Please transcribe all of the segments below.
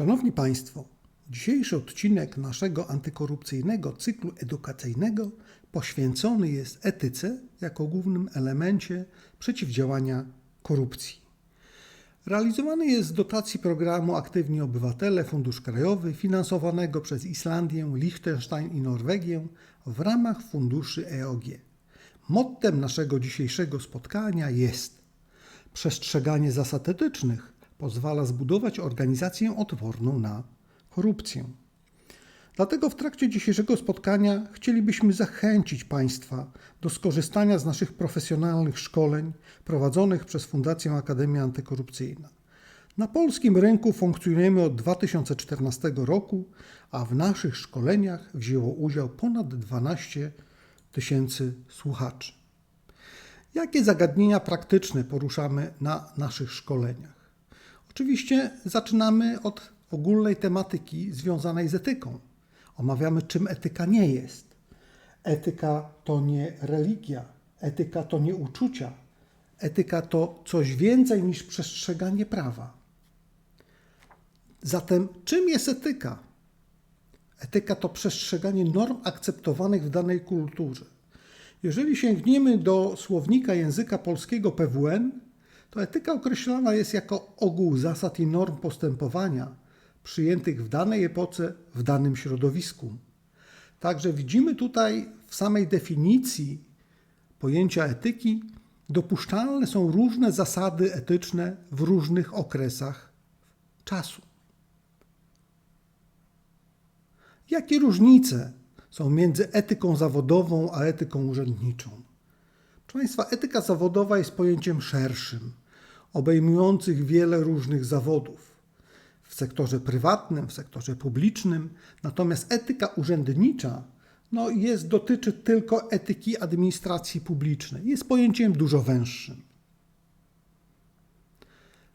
Szanowni Państwo, dzisiejszy odcinek naszego antykorupcyjnego cyklu edukacyjnego poświęcony jest etyce jako głównym elemencie przeciwdziałania korupcji. Realizowany jest z dotacji programu Aktywni Obywatele Fundusz Krajowy finansowanego przez Islandię, Liechtenstein i Norwegię w ramach funduszy EOG. Mottem naszego dzisiejszego spotkania jest Przestrzeganie zasad etycznych pozwala zbudować organizację odporną na korupcję. Dlatego w trakcie dzisiejszego spotkania chcielibyśmy zachęcić Państwa do skorzystania z naszych profesjonalnych szkoleń prowadzonych przez Fundację Akademia Antykorupcyjna. Na polskim rynku funkcjonujemy od 2014 roku, a w naszych szkoleniach wzięło udział ponad 12 tysięcy słuchaczy. Jakie zagadnienia praktyczne poruszamy na naszych szkoleniach? Oczywiście zaczynamy od ogólnej tematyki związanej z etyką. Omawiamy, czym etyka nie jest. Etyka to nie religia, etyka to nie uczucia, etyka to coś więcej niż przestrzeganie prawa. Zatem, czym jest etyka? Etyka to przestrzeganie norm akceptowanych w danej kulturze. Jeżeli sięgniemy do słownika języka polskiego PWN, to etyka określana jest jako ogół zasad i norm postępowania przyjętych w danej epoce, w danym środowisku. Także widzimy tutaj w samej definicji pojęcia etyki dopuszczalne są różne zasady etyczne w różnych okresach czasu. Jakie różnice są między etyką zawodową a etyką urzędniczą? Proszę Państwa, etyka zawodowa jest pojęciem szerszym, obejmujących wiele różnych zawodów w sektorze prywatnym, w sektorze publicznym, natomiast etyka urzędnicza no, jest, dotyczy tylko etyki administracji publicznej. Jest pojęciem dużo węższym.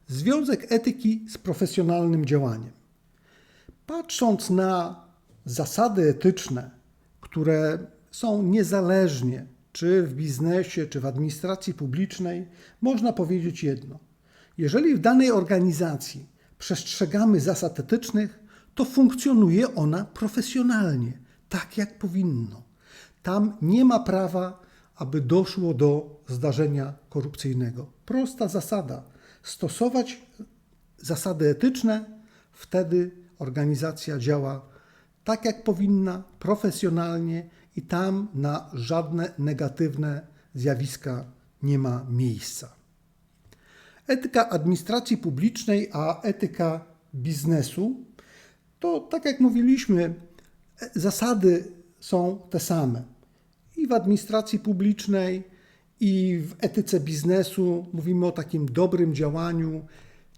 Związek etyki z profesjonalnym działaniem. Patrząc na zasady etyczne, które są niezależnie, czy w biznesie, czy w administracji publicznej, można powiedzieć jedno. Jeżeli w danej organizacji przestrzegamy zasad etycznych, to funkcjonuje ona profesjonalnie, tak jak powinno. Tam nie ma prawa, aby doszło do zdarzenia korupcyjnego. Prosta zasada. Stosować zasady etyczne, wtedy organizacja działa tak, jak powinna, profesjonalnie i tam na żadne negatywne zjawiska nie ma miejsca. Etyka administracji publicznej, a etyka biznesu to, tak jak mówiliśmy, zasady są te same. I w administracji publicznej, i w etyce biznesu mówimy o takim dobrym działaniu,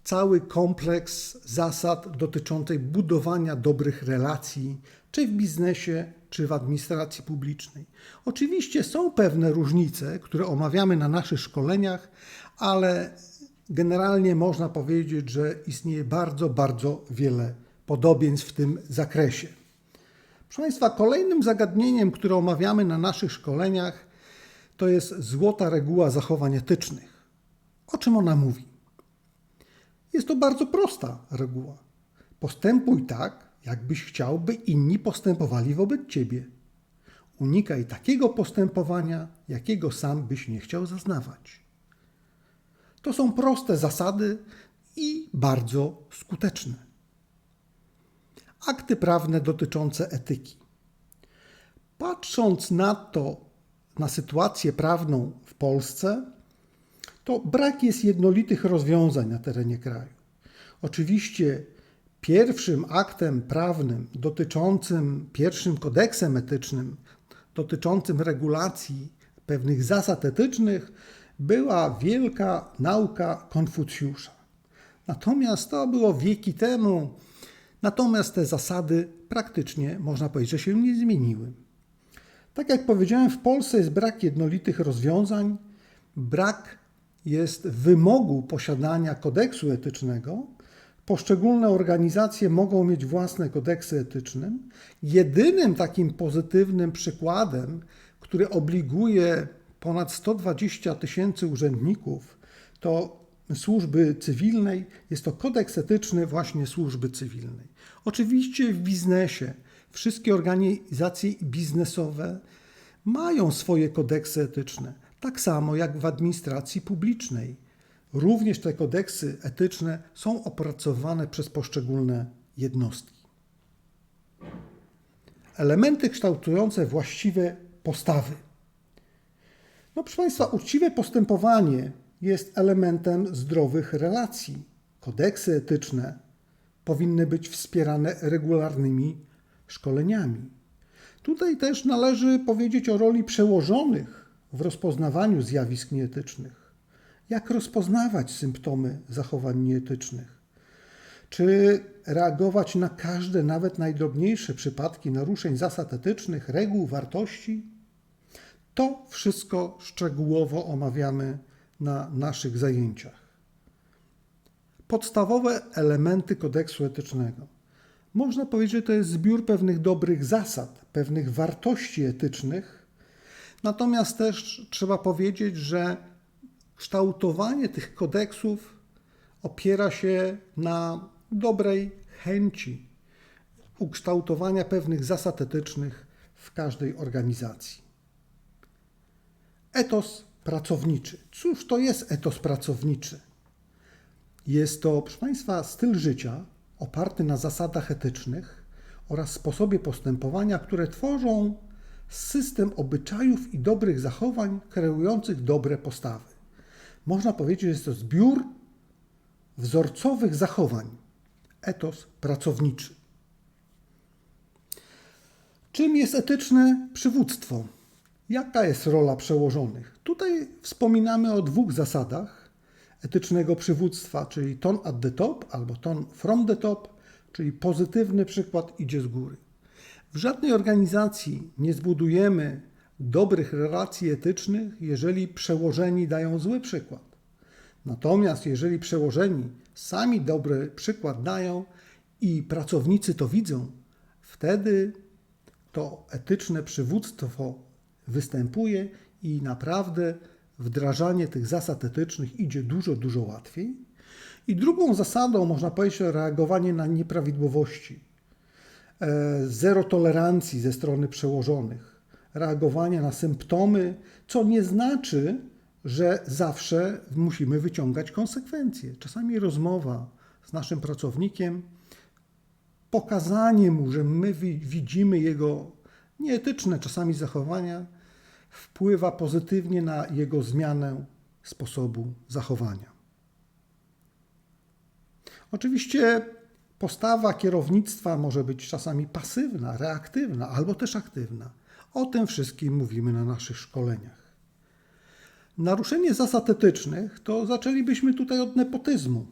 cały kompleks zasad dotyczących budowania dobrych relacji, czy w biznesie, czy w administracji publicznej. Oczywiście są pewne różnice, które omawiamy na naszych szkoleniach, ale generalnie można powiedzieć, że istnieje bardzo, bardzo wiele podobieństw w tym zakresie. Proszę Państwa, kolejnym zagadnieniem, które omawiamy na naszych szkoleniach, to jest złota reguła zachowań etycznych. O czym ona mówi? Jest to bardzo prosta reguła. Postępuj tak, jakbyś chciał, by inni postępowali wobec ciebie. Unikaj takiego postępowania, jakiego sam byś nie chciał zaznawać. To są proste zasady i bardzo skuteczne. Akty prawne dotyczące etyki. Patrząc na to, na sytuację prawną w Polsce, to brak jest jednolitych rozwiązań na terenie kraju. Oczywiście pierwszym aktem prawnym dotyczącym, pierwszym kodeksem etycznym dotyczącym regulacji pewnych zasad etycznych była wielka nauka Konfucjusza. Natomiast to było wieki temu, natomiast te zasady praktycznie można powiedzieć, że się nie zmieniły. Tak jak powiedziałem, w Polsce jest brak jednolitych rozwiązań, brak jest wymogu posiadania kodeksu etycznego. Poszczególne organizacje mogą mieć własne kodeksy etyczne. Jedynym takim pozytywnym przykładem, który obliguje ponad 120 tysięcy urzędników, to służby cywilnej. Jest to kodeks etyczny właśnie służby cywilnej. Oczywiście w biznesie wszystkie organizacje biznesowe mają swoje kodeksy etyczne, tak samo jak w administracji publicznej. Również te kodeksy etyczne są opracowane przez poszczególne jednostki. Elementy kształtujące właściwe postawy. No, proszę Państwa, uczciwe postępowanie jest elementem zdrowych relacji. Kodeksy etyczne powinny być wspierane regularnymi szkoleniami. Tutaj też należy powiedzieć o roli przełożonych w rozpoznawaniu zjawisk nieetycznych. Jak rozpoznawać symptomy zachowań nieetycznych? Czy reagować na każde, nawet najdrobniejsze przypadki naruszeń zasad etycznych, reguł, wartości? To wszystko szczegółowo omawiamy na naszych zajęciach. Podstawowe elementy kodeksu etycznego. Można powiedzieć, że to jest zbiór pewnych dobrych zasad, pewnych wartości etycznych. Natomiast też trzeba powiedzieć, że kształtowanie tych kodeksów opiera się na dobrej chęci ukształtowania pewnych zasad etycznych w każdej organizacji. Etos pracowniczy. Cóż to jest etos pracowniczy? Jest to, proszę Państwa, styl życia oparty na zasadach etycznych oraz sposobie postępowania, które tworzą system obyczajów i dobrych zachowań kreujących dobre postawy. Można powiedzieć, że jest to zbiór wzorcowych zachowań, etos pracowniczy. Czym jest etyczne przywództwo? Jaka jest rola przełożonych? Tutaj wspominamy o dwóch zasadach etycznego przywództwa, czyli ton at the top albo ton from the top, czyli pozytywny przykład idzie z góry. W żadnej organizacji nie zbudujemy dobrych relacji etycznych, jeżeli przełożeni dają zły przykład. Natomiast jeżeli przełożeni sami dobry przykład dają i pracownicy to widzą, wtedy to etyczne przywództwo występuje i naprawdę wdrażanie tych zasad etycznych idzie dużo, dużo łatwiej. I drugą zasadą, można powiedzieć, reagowanie na nieprawidłowości. E, zero tolerancji ze strony przełożonych, reagowanie na symptomy, co nie znaczy, że zawsze musimy wyciągać konsekwencje. Czasami rozmowa z naszym pracownikiem, pokazanie mu, że my widzimy jego nieetyczne czasami zachowania, wpływa pozytywnie na jego zmianę sposobu zachowania. Oczywiście postawa kierownictwa może być czasami pasywna, reaktywna albo też aktywna. O tym wszystkim mówimy na naszych szkoleniach. Naruszenie zasad etycznych to zaczęlibyśmy tutaj od nepotyzmu.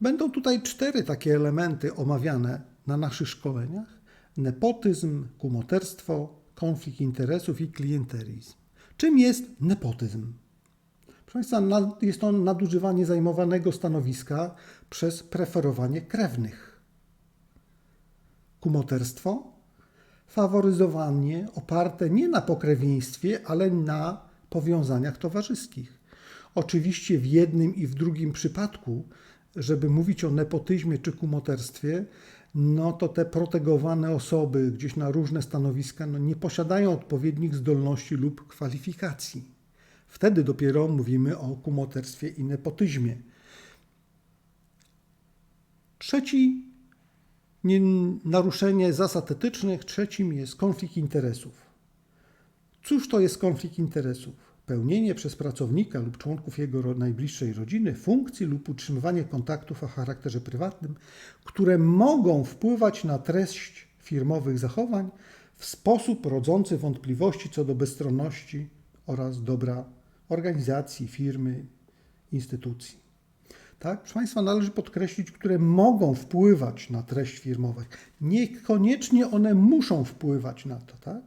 Będą tutaj cztery takie elementy omawiane na naszych szkoleniach: nepotyzm, kumoterstwo, konflikt interesów i klientelizm. Czym jest nepotyzm? Państwa, jest to nadużywanie zajmowanego stanowiska przez preferowanie krewnych. Kumoterstwo? Faworyzowanie oparte nie na pokrewieństwie, ale na powiązaniach towarzyskich. Oczywiście w jednym i w drugim przypadku, żeby mówić o nepotyzmie czy kumoterstwie, no to te protegowane osoby gdzieś na różne stanowiska no nie posiadają odpowiednich zdolności lub kwalifikacji. Wtedy dopiero mówimy o kumoterstwie i nepotyzmie. Trzeci naruszenie zasad etycznych, trzecim jest konflikt interesów. Cóż to jest konflikt interesów? Pełnienie przez pracownika lub członków jego najbliższej rodziny funkcji lub utrzymywanie kontaktów o charakterze prywatnym, które mogą wpływać na treść firmowych zachowań w sposób rodzący wątpliwości co do bezstronności oraz dobra organizacji, firmy, instytucji. Tak? Proszę Państwa, należy podkreślić, które mogą wpływać na treść firmową. Niekoniecznie one muszą wpływać na to. Tak?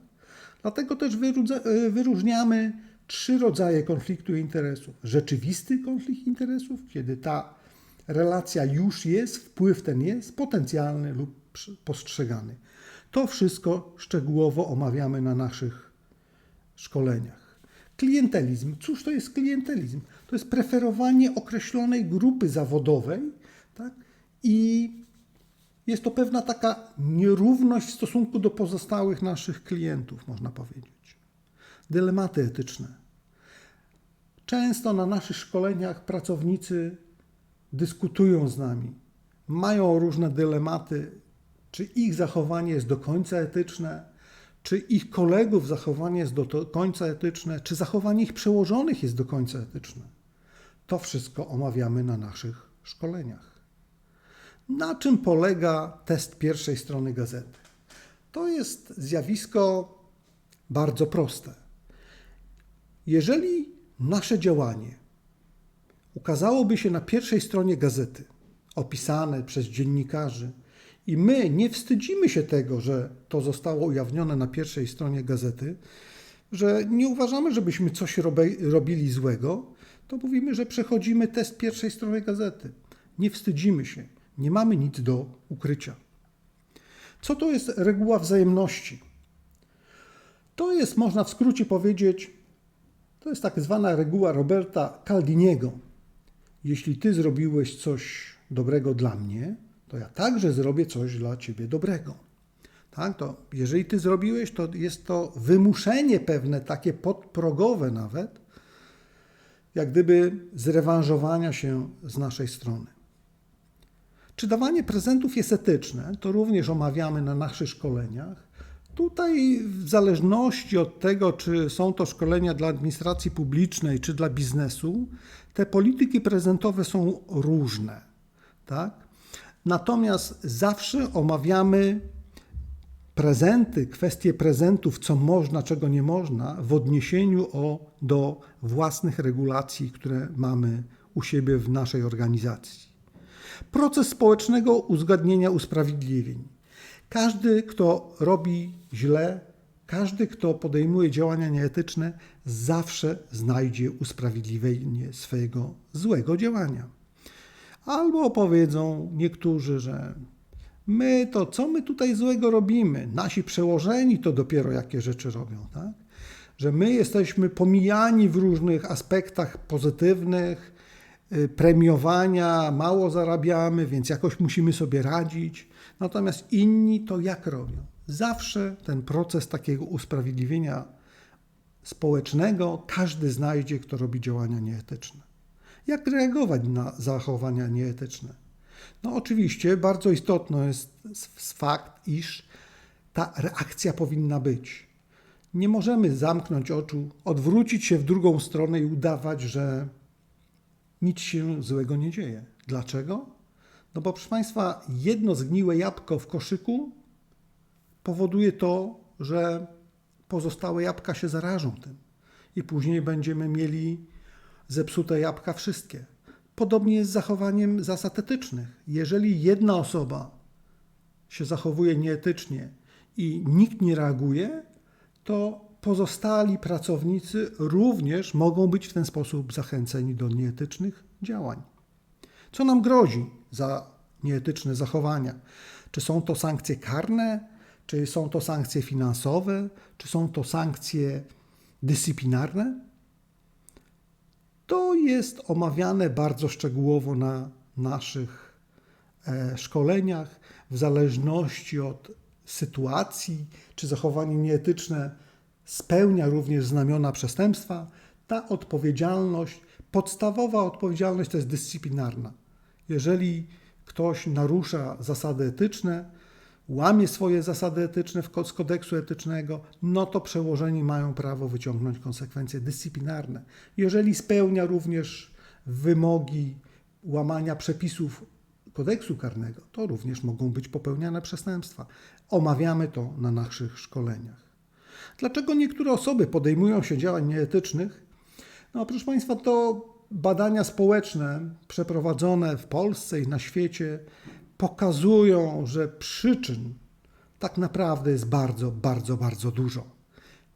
Dlatego też e, wyróżniamy trzy rodzaje konfliktu interesów. Rzeczywisty konflikt interesów, kiedy ta relacja już jest, wpływ ten jest, potencjalny lub postrzegany. To wszystko szczegółowo omawiamy na naszych szkoleniach. Klientelizm. Cóż to jest klientelizm? To jest preferowanie określonej grupy zawodowej tak? i jest to pewna taka nierówność w stosunku do pozostałych naszych klientów, można powiedzieć. Dylematy etyczne. Często na naszych szkoleniach pracownicy dyskutują z nami, mają różne dylematy, czy ich zachowanie jest do końca etyczne, czy ich kolegów zachowanie jest do końca etyczne, czy zachowanie ich przełożonych jest do końca etyczne. To wszystko omawiamy na naszych szkoleniach. Na czym polega test pierwszej strony gazety? To jest zjawisko bardzo proste. Jeżeli nasze działanie ukazałoby się na pierwszej stronie gazety, opisane przez dziennikarzy, i my nie wstydzimy się tego, że to zostało ujawnione na pierwszej stronie gazety, że nie uważamy, żebyśmy coś robi, robili złego, to mówimy, że przechodzimy test pierwszej strony gazety. Nie wstydzimy się, nie mamy nic do ukrycia. Co to jest reguła wzajemności? To jest, można w skrócie powiedzieć, to jest tak zwana reguła Roberta Caldiniego. Jeśli ty zrobiłeś coś dobrego dla mnie, to ja także zrobię coś dla ciebie dobrego. Tak? To jeżeli ty zrobiłeś, to jest to wymuszenie pewne, takie podprogowe nawet, jak gdyby zrewanżowania się z naszej strony. Czy dawanie prezentów jest etyczne? To również omawiamy na naszych szkoleniach. Tutaj, w zależności od tego, czy są to szkolenia dla administracji publicznej, czy dla biznesu, te polityki prezentowe są różne. Tak? Natomiast zawsze omawiamy prezenty, kwestie prezentów, co można, czego nie można, w odniesieniu o, do własnych regulacji, które mamy u siebie w naszej organizacji. Proces społecznego uzgadnienia usprawiedliwień. Każdy, kto robi źle, każdy, kto podejmuje działania nieetyczne, zawsze znajdzie usprawiedliwienie swojego złego działania. Albo powiedzą niektórzy, że my to, co my tutaj złego robimy? Nasi przełożeni to dopiero jakie rzeczy robią, tak? Że my jesteśmy pomijani w różnych aspektach pozytywnych, y, premiowania, mało zarabiamy, więc jakoś musimy sobie radzić. Natomiast inni to jak robią? Zawsze ten proces takiego usprawiedliwienia społecznego każdy znajdzie, kto robi działania nieetyczne. Jak reagować na zachowania nieetyczne? No oczywiście bardzo istotny jest fakt, iż ta reakcja powinna być. Nie możemy zamknąć oczu, odwrócić się w drugą stronę i udawać, że nic się złego nie dzieje. Dlaczego? No bo proszę Państwa, jedno zgniłe jabłko w koszyku powoduje to, że pozostałe jabłka się zarażą tym i później będziemy mieli zepsute jabłka wszystkie. Podobnie jest z zachowaniem zasad etycznych. Jeżeli jedna osoba się zachowuje nieetycznie i nikt nie reaguje, to pozostali pracownicy również mogą być w ten sposób zachęceni do nieetycznych działań. Co nam grozi za nieetyczne zachowania? Czy są to sankcje karne, czy są to sankcje finansowe, czy są to sankcje dyscyplinarne? To jest omawiane bardzo szczegółowo na naszych e, szkoleniach, w zależności od sytuacji, czy zachowanie nieetyczne spełnia również znamiona przestępstwa. Ta odpowiedzialność, podstawowa odpowiedzialność to jest dyscyplinarna. Jeżeli ktoś narusza zasady etyczne, łamie swoje zasady etyczne z kodeksu etycznego, no to przełożeni mają prawo wyciągnąć konsekwencje dyscyplinarne. Jeżeli spełnia również wymogi łamania przepisów kodeksu karnego, to również mogą być popełniane przestępstwa. Omawiamy to na naszych szkoleniach. Dlaczego niektóre osoby podejmują się działań nieetycznych? No, proszę Państwa, to badania społeczne przeprowadzone w Polsce i na świecie pokazują, że przyczyn tak naprawdę jest bardzo, bardzo, bardzo dużo.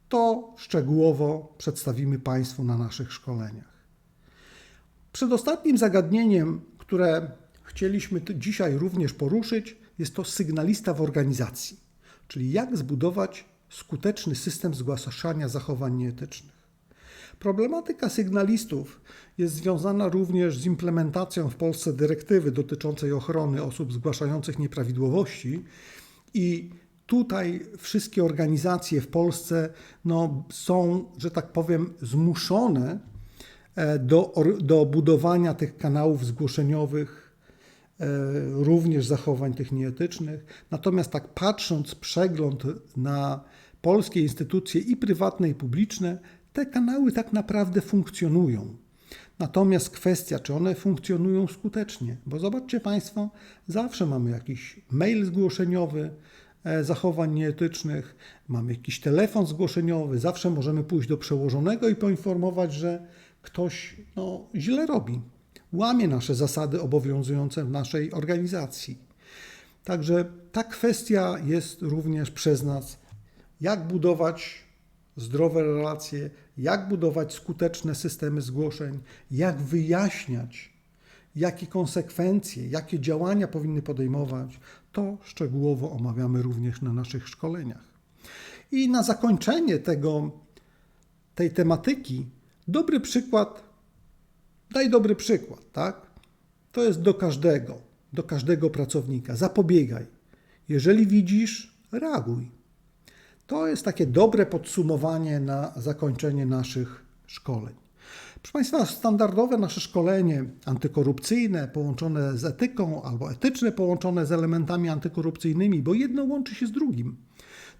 To szczegółowo przedstawimy Państwu na naszych szkoleniach. Przedostatnim zagadnieniem, które chcieliśmy dzisiaj również poruszyć, jest to sygnalista w organizacji, czyli jak zbudować skuteczny system zgłaszania zachowań nieetycznych. Problematyka sygnalistów jest związana również z implementacją w Polsce dyrektywy dotyczącej ochrony osób zgłaszających nieprawidłowości i tutaj wszystkie organizacje w Polsce no, są, że tak powiem, zmuszone e, do, do budowania tych kanałów zgłoszeniowych, e, również zachowań tych nieetycznych. Natomiast tak patrząc przegląd na polskie instytucje i prywatne i publiczne, te kanały tak naprawdę funkcjonują. Natomiast kwestia, czy one funkcjonują skutecznie, bo zobaczcie Państwo, zawsze mamy jakiś mail zgłoszeniowy e, zachowań nieetycznych, mamy jakiś telefon zgłoszeniowy, zawsze możemy pójść do przełożonego i poinformować, że ktoś no, źle robi, łamie nasze zasady obowiązujące w naszej organizacji. Także ta kwestia jest również przez nas, jak budować zdrowe relacje, jak budować skuteczne systemy zgłoszeń, jak wyjaśniać, jakie konsekwencje, jakie działania powinny podejmować, to szczegółowo omawiamy również na naszych szkoleniach. I na zakończenie tego, tej tematyki, dobry przykład, daj dobry przykład, tak? To jest do każdego, do każdego pracownika. Zapobiegaj. Jeżeli widzisz, reaguj. To jest takie dobre podsumowanie na zakończenie naszych szkoleń. Proszę Państwa, standardowe nasze szkolenie antykorupcyjne połączone z etyką albo etyczne połączone z elementami antykorupcyjnymi, bo jedno łączy się z drugim,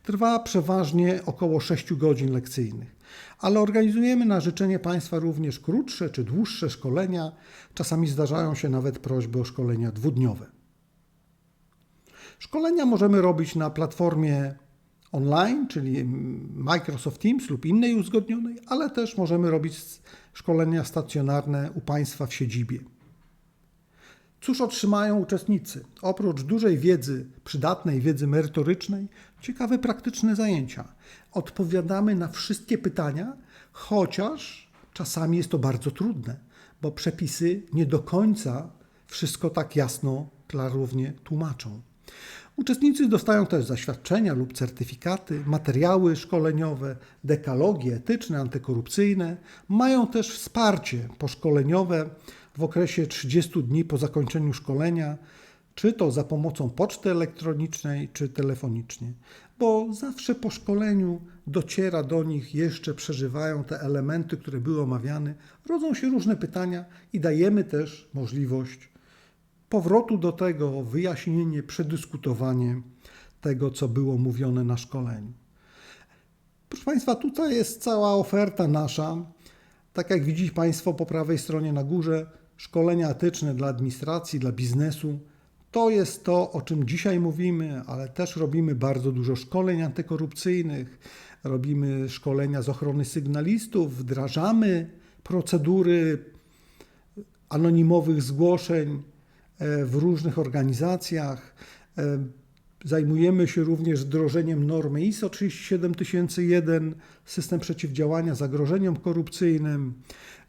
trwa przeważnie około 6 godzin lekcyjnych. Ale organizujemy na życzenie Państwa również krótsze czy dłuższe szkolenia. Czasami zdarzają się nawet prośby o szkolenia dwudniowe. Szkolenia możemy robić na platformie online, czyli Microsoft Teams lub innej uzgodnionej, ale też możemy robić szkolenia stacjonarne u Państwa w siedzibie. Cóż otrzymają uczestnicy? Oprócz dużej wiedzy, przydatnej wiedzy merytorycznej, ciekawe praktyczne zajęcia. Odpowiadamy na wszystkie pytania, chociaż czasami jest to bardzo trudne, bo przepisy nie do końca wszystko tak jasno, klarownie tłumaczą. Uczestnicy dostają też zaświadczenia lub certyfikaty, materiały szkoleniowe, dekalogi etyczne, antykorupcyjne. Mają też wsparcie poszkoleniowe w okresie 30 dni po zakończeniu szkolenia, czy to za pomocą poczty elektronicznej, czy telefonicznie, bo zawsze po szkoleniu dociera do nich, jeszcze przeżywają te elementy, które były omawiane, rodzą się różne pytania i dajemy też możliwość powrotu do tego, wyjaśnienie, przedyskutowanie tego, co było mówione na szkoleniu. Proszę Państwa, tutaj jest cała oferta nasza. Tak jak widzicie Państwo po prawej stronie na górze, szkolenia etyczne dla administracji, dla biznesu. To jest to, o czym dzisiaj mówimy, ale też robimy bardzo dużo szkoleń antykorupcyjnych, robimy szkolenia z ochrony sygnalistów, wdrażamy procedury anonimowych zgłoszeń w różnych organizacjach. E, Zajmujemy się również wdrożeniem normy ISO 37001, system przeciwdziałania zagrożeniom korupcyjnym.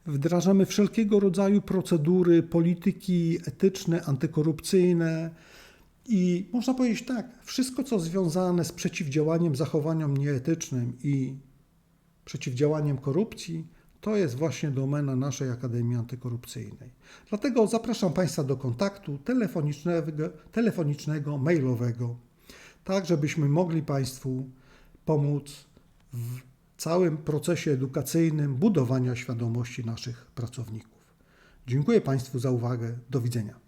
Wdrażamy wszelkiego rodzaju procedury, polityki etyczne, antykorupcyjne. I można powiedzieć tak, wszystko co związane z przeciwdziałaniem zachowaniom nieetycznym i przeciwdziałaniem korupcji, to jest właśnie domena naszej Akademii Antykorupcyjnej. Dlatego zapraszam Państwa do kontaktu telefonicznego, telefonicznego mailowego, tak żebyśmy mogli Państwu pomóc w całym procesie edukacyjnym budowania świadomości naszych pracowników. Dziękuję Państwu za uwagę. Do widzenia.